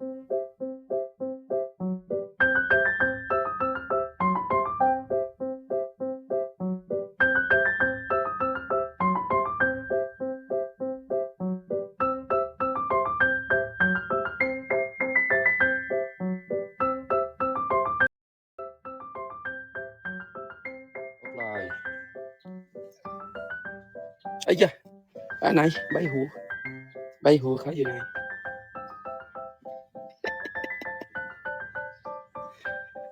ลอยไอ้ยะอันไห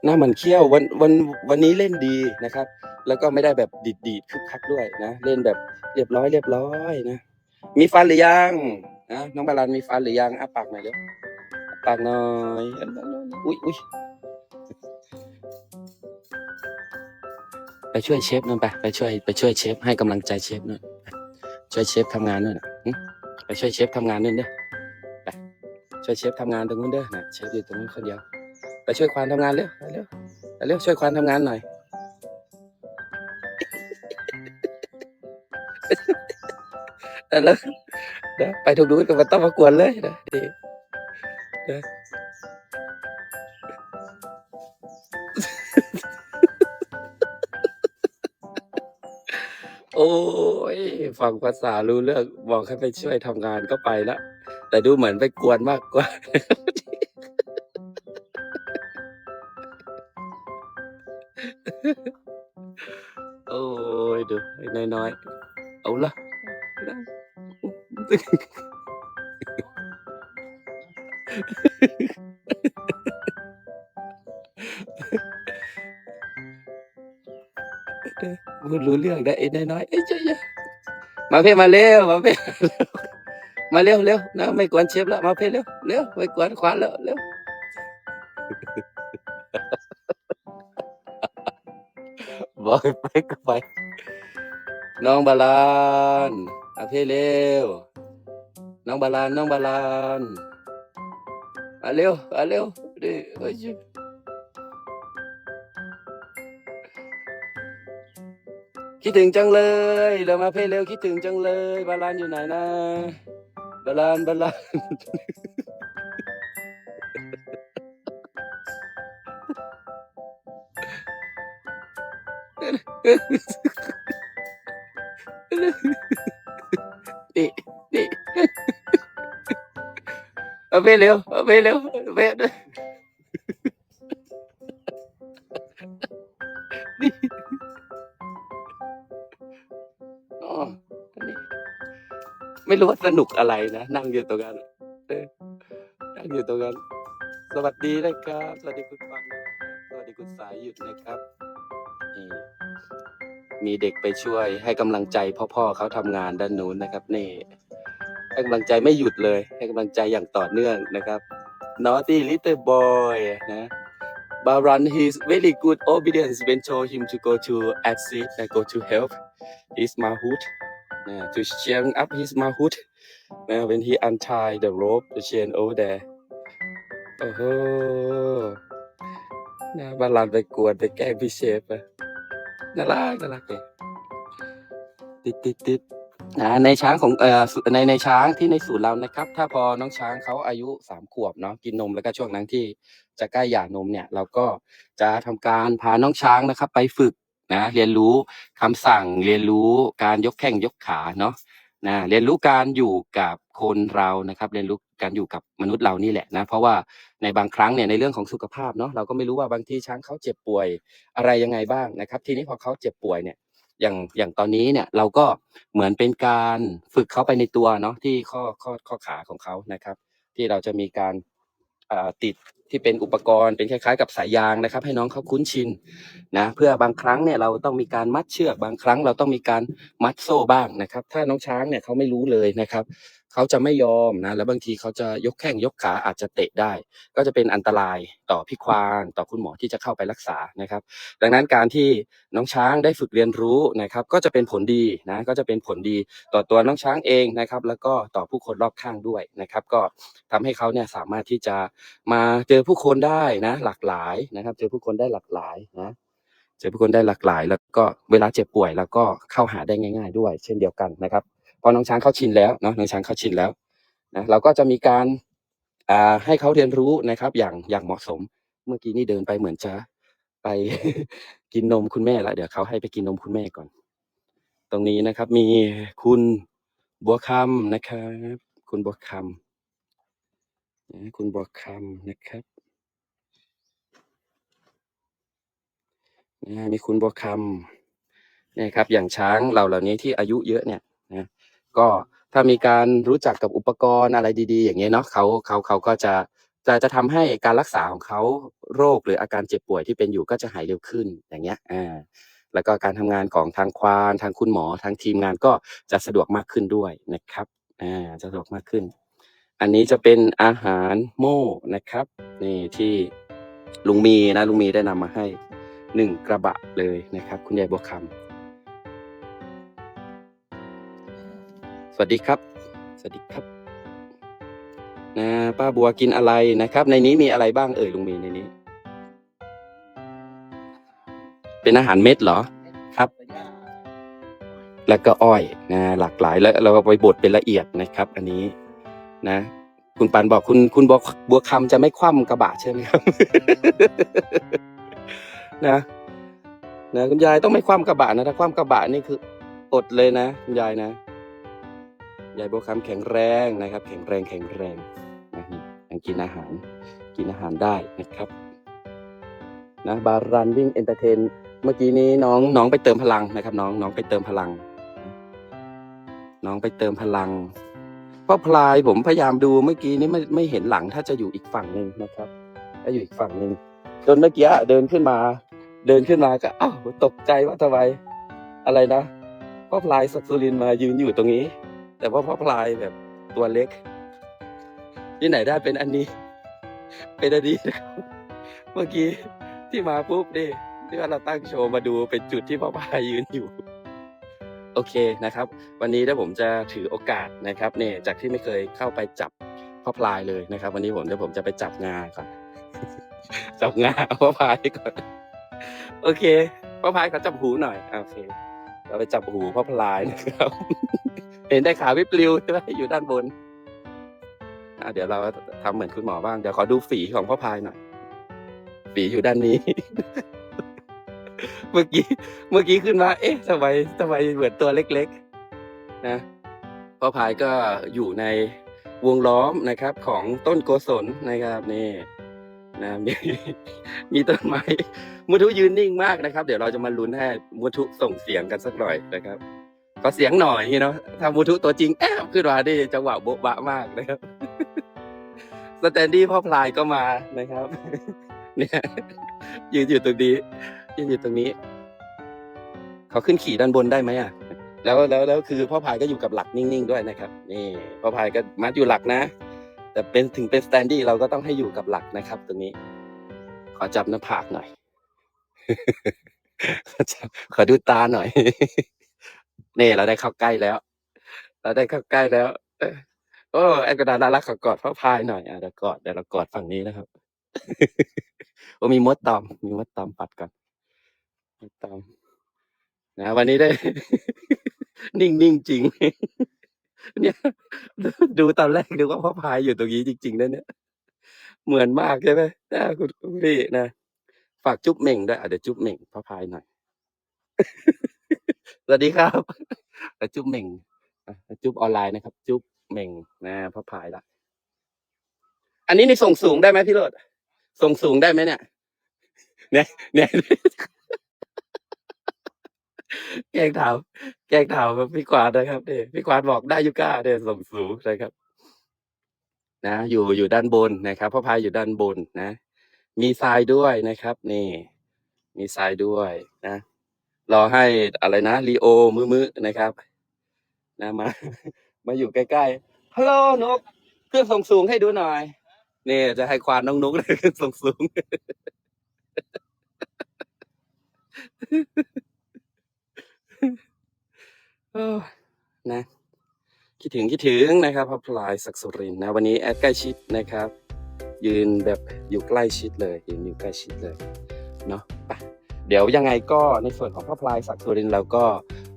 หูใบหูเขาอยู่ไหนหน้ามันเขี้ยววันวันวันนี้เล่นดีนะครับ แล้วก็ไม่ได้แบบดีดดีดคึกคักด้วยนะ เล่นแบบเรียบร้อยเรียบร้อยนะ มีฟันหรือยังนะน้องบาลานมีฟันหรือยังอ้าปากหน่อยเร็วอ้าปากหน่อยอุ้ยอุ้ยไปช่วยเชฟหนั่นไปไปช่วยไปช่วยเชฟให้กำลังใจเชฟหน่อยไปช่วยเชฟทำงานหน่อยนะหึไปช่วยเชฟทำงานนู่นเด้อไปช่วยเชฟทำงานตรงนู้นเด้อนะเชฟอยู่ตรงนู้นคนเดียว ไปช่วยควานทำงานเร็วเร็วเร็วช่วยควานทำงานหน่อย แล้วเดี๋ยวไปทุกนู้นก็ไมาต้องมากวนเลยนะดีนะโอ้ยฟังภาษารู้เรื่องบอกให้ไปช่วยทำงานก็ไปละแต่ดูเหมือนไปกวนมากกว่า อ้ยดูไอ้น้อยๆเอาละพูดรู้เรื่องได้ไอ้น้อยๆเอ้ยเจ้ยมาเพ่มาเร็วมาเพ่มาเร็วเร็วนะไม่กวนเชฟแล้วมาเพ่เร็วเร็วไม่กวนควานแล้วเร็ว บอกให้ไปก็ไป น้องบาลานอาเพ่เร็ว น้องบาลานน้องบาลานมาเร็วมาเร็วดิเอ้ยคิดถึงจังเลยเดี๋ยวมาเพ่เร็วคิดถึงจังเลย บาลานอยู่ไหนนะ บาลานบาลาน นี่นี่เอาไปเร็วเอาไปเร็วเอาไปเร็วนี่อ๋อนนี้ไม่รู้ว่าสนุกอะไรนะ นั่งอยู่ตรงนั้นนั่งอยู่ตรงนั้น สวัสดีนะครับ สวัสดีคุณฟังสวัสดีคุณสายหยุดนะครับนี่ มีเด็กไปช่วยให้กำลังใจพ่อๆเขาทำงานด้านนู้นนะครับนี่ให้กำลังใจไม่หยุดเลย ให้กำลังใจอย่างต่อเนื่องนะครับ Naughty little boy นะ Baran he's very good obedience when show him to go to assist and go to help his mahout นะ to cheer up his mahout นะ when he untie the rope the chain over there โอ้โหนะบาลานไปกวนไปแกล้งพี่เชฟอะ น่ารักน่ารักเลยติดติดติดนะในช้างของเอ่อในในช้างที่ในศูนย์เรานะครับ ถ้าพอน้องช้างเขาอายุสามขวบเนาะกินนมแล้วก็ช่วงนั้นที่จะใกล้หย่านมเนี่ย เราก็จะทำการพาน้องช้างนะครับ ไปฝึกนะเรียนรู้คำสั่งเรียนรู้การยกแข้งยกขาเนาะนะเรียนรู้การอยู่กับคนเรานะครับ เรียนรู้ การอยู่กับมนุษย์เรานี่แหละนะ เพราะว่าในบางครั้งเนี่ยในเรื่องของสุขภาพเนาะเราก็ไม่รู้ว่าบางทีช้างเขาเจ็บป่วยอะไรยังไงบ้างนะครับ ทีนี้พอเขาเจ็บป่วยเนี่ยอย่างอย่างตอนนี้เนี่ยเราก็เหมือนเป็นการฝึกเขาไปในตัวเนาะที่ข้อข้อข้อขาของเขานะครับ ที่เราจะมีการติดที่เป็นอุปกรณ์เป็นคล้ายๆ กับสายยางนะครับ ให้น้องเขาคุ้นชินนะเพื่อบางครั้งเนี่ยเราต้องมีการมัดเชือกบางครั้งเราต้องมีการมัดโซ่บ้างนะครับ ถ้าน้องช้างเนี่ยเขาไม่รู้เลยนะครับเขาจะไม่ยอมนะแล้วบางทีเขาจะยกแข้งยกขาอาจจะเตะได้ ก็จะเป็นอันตรายต่อพี่ควานต่อคุณหมอที่จะเข้าไปรักษานะครับ ดังนั้นการที่น้องช้างได้ฝึกเรียนรู้นะครับ ก็จะเป็นผลดีนะก็จะเป็นผลดีต่อตัวน้องช้างเองนะครับ แล้วก็ต่อผู้คนรอบข้างด้วยนะครับ ก็ทำให้เขาเนี่ยสามารถที่จะมาเจอผู้คนได้นะ หลากหลายนะครับ เจอผู้คนได้หลากหลายนะเจอผู้คนได้หลากหลาย แล้วก็เวลาเจ็บป่วยแล้วก็เข้าหาได้ง่าย ๆ ด้วย เช่นเดียวกันนะครับพอน้องช้างเข้าชินแล้วเนาะน้องช้างเข้าชินแล้วนะเราก็จะมีการอ่าให้เขาเรียนรู้นะครับ อย่างอย่างเหมาะสม เมื่อกี้นี่เดินไปเหมือนจะไปกินนมคุณแม่ล้วเดี๋ยวเขาให้ไปกินนมคุณแม่ก่อน ตรงนี้นะครับ มีคุณบัวคำนะครับ คุณบัวคำ คุณบัวคำนะครับนะมีคุณบัวคำเนี่ยครับ อย่างช้างเราเหล่านี้ที่อายุเยอะเนี่ยนะก็ถ้ามีการรู้จักกับอุปกรณ์อะไรดีๆ อย่างเงี้ยเนาะเขาเขาเขาก็จะจะจะทำให้การรักษาของเขาโรคหรืออาการเจ็บป่วยที่เป็นอยู่ก็จะหายเร็วขึ้นอย่างเงี้ยอ่าแล้วก็การทำงานของทางควาน ทางคุณหมอ ทางทีมงานก็จะสะดวกมากขึ้นด้วยนะครับอ่าจะสะดวกมากขึ้น อันนี้จะเป็นอาหารโม่นะครับ นี่ที่ลุงมีนะลุงมีได้นำมาให้หนึ่งกระบะเลยนะครับ คุณยายบัวคำสวัสดีครับ สวัสดีครับนะป้าบัวกินอะไรนะครับ ในนี้มีอะไรบ้างเอ่ยลุงมีในนี้ เป็นอาหารเม็ดเหรอครับ แล้วก็อ้อยนะหลากหลายแล้วเราไปบดเป็นละเอียดนะครับ อันนี้ นะคุณปันบอกคุณคุณบัวบัวคำจะไม่คว่ำกระบะใช่ไหมครับนะนะคุณยายต้องไม่คว่ำกระบะนะถ้าคว่ำกระบะนี่คืออดเลยนะคุณยายนะยายบัวคำแข็งแรงนะครับ แข็งแรงแข็งแรงนะนี่ยังกินอาหาร กินอาหารได้นะครับนะบารันวิ่งเอนเตอร์เทน เมื่อกี้นี้น้องน้องไปเติมพลังนะครับ น้องน้องไปเติมพลัง น้องไปเติมพลัง พ่อพลายผมพยายามดูเมื่อกี้นี้ไม่ไม่เห็นหลังถ้าจะอยู่อีกฝั่งหนึ่งนะครับถ้าอยู่อีกฝั่งหนึ่งจนเมื่อกี้เดินขึ้นมา เดินขึ้นมาก็อ้าวตกใจว่าทำไมอะไรนะพ่อพลายสักสุรินมายืนอยู่ตรงนี้ แต่ว่าพ่อพลายแบบตัวเล็ก ที่ไหนได้เป็นอันนี้ เป็นอันนี้นะครับเมื่อกี้ที่มาปุ๊บนี่ที่ว่าเราตั้งโชว์มาดูเป็นจุดที่พ่อพลายยืนอยู่ โอเคนะครับ วันนี้ถ้าผมจะถือโอกาสนะครับเนี่ยจากที่ไม่เคยเข้าไปจับพ่อพลายเลยนะครับ วันนี้ผมเดี๋ยวผมจะไปจับงาก่อนจับงาพ่อพายก่อนโอเคพ่อพายเขาจับหูหน่อยโอเคเราไปจับหูพ่อพลายนะครับ เห็นได้ขาวิปลิวใช่ไหมอยู่ด้านบนเดี๋ยวเราทำเหมือนคุณหมอบ้างเดี๋ยวขอดูฝีของพ่อพายหน่อยฝีอยู่ด้านนี้ เมื่อกี้เมื่อกี้ขึ้นมา เอ๊ะทำไมทำไมเหมือนตัวเล็กๆนะพ่อพายก็อยู่ในวงล้อมนะครับ ของต้นโกศลนะครับนี่นะมีมีต้นไม้มุทุยืนนิ่งมากนะครับ เดี๋ยวเราจะมาลุ้นให้มุทุส่งเสียงกันสักหน่อยนะครับขอเสียงหน่อยเนาะถ้ามุทุตัวจริงแอบขึ้นมาดิจังหวะโบ๊ะบะมากนะครับสแตนดี้พ่อพลายก็มานะครับ เนี่ยยืนอยู่ตรงนี้ ยืนอยู่ตรงนี้ เขาขึ้นขี่ด้านบนได้ไหมอะแล้วแล้วแล้วคือพ่อพายก็อยู่กับหลักนิ่งๆด้วยนะครับ นี่พ่อพายก็มัดอยู่หลักนะ แต่เป็นถึงเป็นสแตนดี้เราก็ต้องให้อยู่กับหลักนะครับตรงนี้ ขอจับหน้าผากหน่อยขอขอดูตาหน่อยนี่เราได้เข้าใกล้แล้ว เราได้เข้าใกล้แล้วโอ้แอนกระดาน่ารักขอกอดพ่อพายหน่อยอะเดี๋ยวกอดเดี๋ยวเรากอดฝั่งนี้นะครับโอ้มีมดตอม มีมดตอมปัดก่อน ตอมนะวันนี้ได้ นิ่งนิ่งจริง เนี่ยดูตอนแรกนึกว่าพ่อพายอยู่ตรงนี้จริงๆนะเนี่ยเหมือนมากใช่ไหมนะคุณพี่นะฝากจุ๊บเหม่งด้วยอะเดี๋ยวจุ๊บเหม่งพ่อพายหน่อยสวัสดีครับแล้วจุ๊บเหม่งอะจุ๊บออนไลน์นะครับ จุ๊บเหม่งนะพ่อพายละอันนี้นี่ส่งสูงได้ไหมพี่โรดส่งสูงได้ไหมเนี่ยเนี่ยเนี่ย แกล้งถามแกล้งถามพี่กวาดนะครับเนี่ยพี่กวาดบอกได้อยุก้าเนี่ยส่งสูงนะครับ นะ อยู่อยู่ด้านบนนะครับพ่อพายอยู่ด้านบนนะ มีทรายด้วยนะครับ นี่ มีทรายด้วยนะรอให้อะไรนะลีโอมือมือนะครับ นะมา มาอยู่ใกล้ๆฮัลโหลนกเครื่องส่งสูงให้ดูหน่อยนี่จะให้ควานน้องนุกเลยเครื่องส่งสูง เออนะคิดถึงคิดถึงนะครับพับพลายศักสุรินนะวันนี้แอดใกล้ชิดนะครับ ยืนแบบอยู่ใกล้ชิดเลยยืนอยู่ใกล้ชิดเลยเนาะไปเดี๋ยวยังไงก็ในส่วนของพับพลายศักสุรินเราก็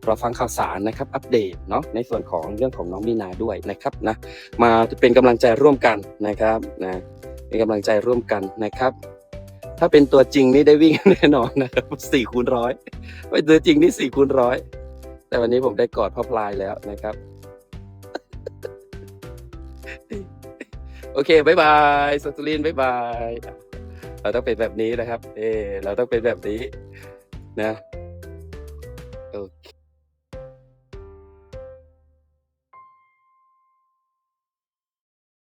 รอฟังข่าวสารนะครับ อัปเดตเนาะในส่วนของเรื่องของน้องมีนาด้วยนะครับนะมาเป็นกำลังใจร่วมกันนะครับนะเป็นกำลังใจร่วมกันนะครับ ถ้าเป็นตัวจริงนี่ได้วิ่งแน่นอนนะครับสี่คูณร้อยเป็นตัวจริงนี่สี่คูณร้อย แต่วันนี้ผมได้กอดพ่อพลายแล้วนะครับ โอเคบายบายสตูลินบายบาย เราต้องเป็นแบบนี้นะครับ เออเราต้องเป็นแบบนี้นะ